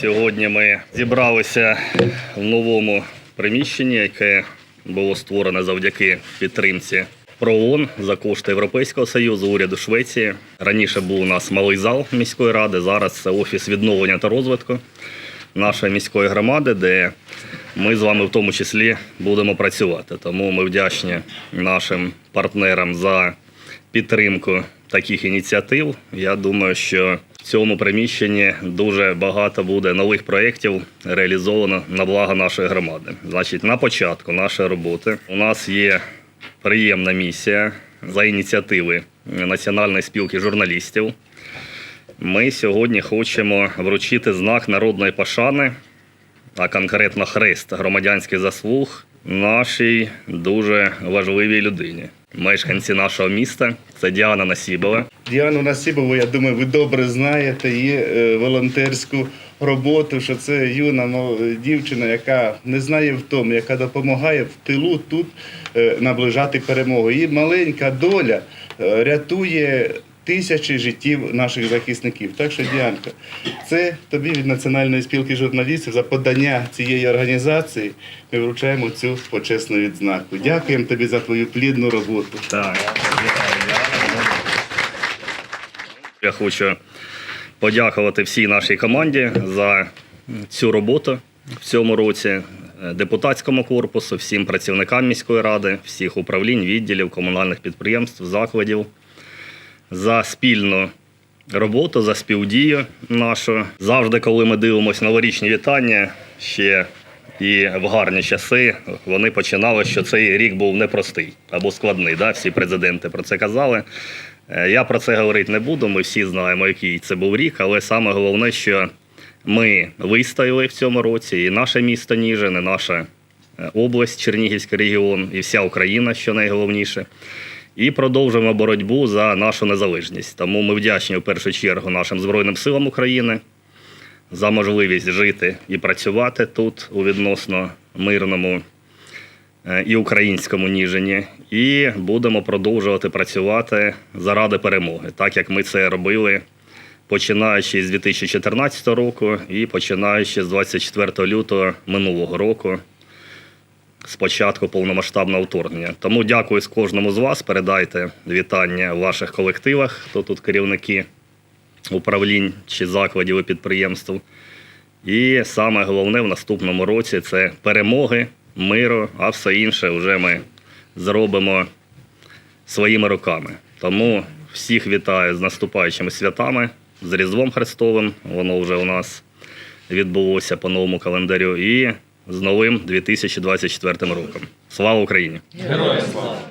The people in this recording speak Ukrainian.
Сьогодні ми зібралися в новому приміщенні, яке було створене завдяки підтримці ПРООН за кошти Європейського Союзу, уряду Швеції. Раніше був у нас малий зал міської ради, зараз це офіс відновлення та розвитку нашої міської громади, де ми з вами в тому числі будемо працювати. Тому ми вдячні нашим партнерам за підтримку таких ініціатив. Я думаю, що в цьому приміщенні дуже багато буде нових проєктів реалізовано на благо нашої громади. Значить, на початку нашої роботи у нас є приємна місія за ініціативи Національної спілки журналістів. Ми сьогодні хочемо вручити знак народної пошани, а конкретно хрест громадянських заслуг нашій дуже важливій людині. Мешканці нашого міста це Діана Насібова. Діану Насібову, я думаю, ви добре знаєте її е, волонтерську роботу, що це юна дівчина, яка не знає в тому, яка допомагає в тилу тут е, наближати перемогу. Її маленька доля е, рятує тисячі життів наших захисників. Так що, Діанка, це тобі від Національної спілки журналістів за подання цієї організації. Ми вручаємо цю почесну відзнаку. Дякуємо тобі за твою плідну роботу. Так. Я хочу подякувати всій нашій команді за цю роботу в цьому році, е, депутатському корпусу, всім працівникам міської ради, всіх управлінь, відділів, комунальних підприємств, закладів за спільну роботу, за співдію нашу. Завжди, коли ми дивимося новорічні вітання, ще і в гарні часи вони починали, що цей рік був непростий або складний. Да? Всі президенти про це казали. Е, Я про це говорити не буду. Ми всі знаємо, який це був рік, але саме головне, що ми вистояли в цьому році, і наше місто Ніжин, і наша е, область, Чернігівський регіон, і вся Україна, що найголовніше. І продовжуємо боротьбу за нашу незалежність. Тому ми вдячні в першу чергу нашим Збройним силам України за можливість жити і працювати тут у відносно мирному е, і українському Ніжині. І будемо продовжувати працювати заради перемоги, так як ми це робили починаючи з 2014 року і починаючи з 24 лютого минулого року з початку повномасштабного вторгнення. Тому дякую з кожному з вас. Передайте вітання в ваших колективах, хто тут керівники управлінь чи закладів і підприємств. І саме головне в наступному році це перемоги, миру, а все інше вже ми зробимо своїми руками. Тому всіх вітаю з наступаючими святами, з Різдвом Христовим. Воно вже у нас відбулося по новому календарю. І з новим 2024 роком. Слава Україні! Героям слава!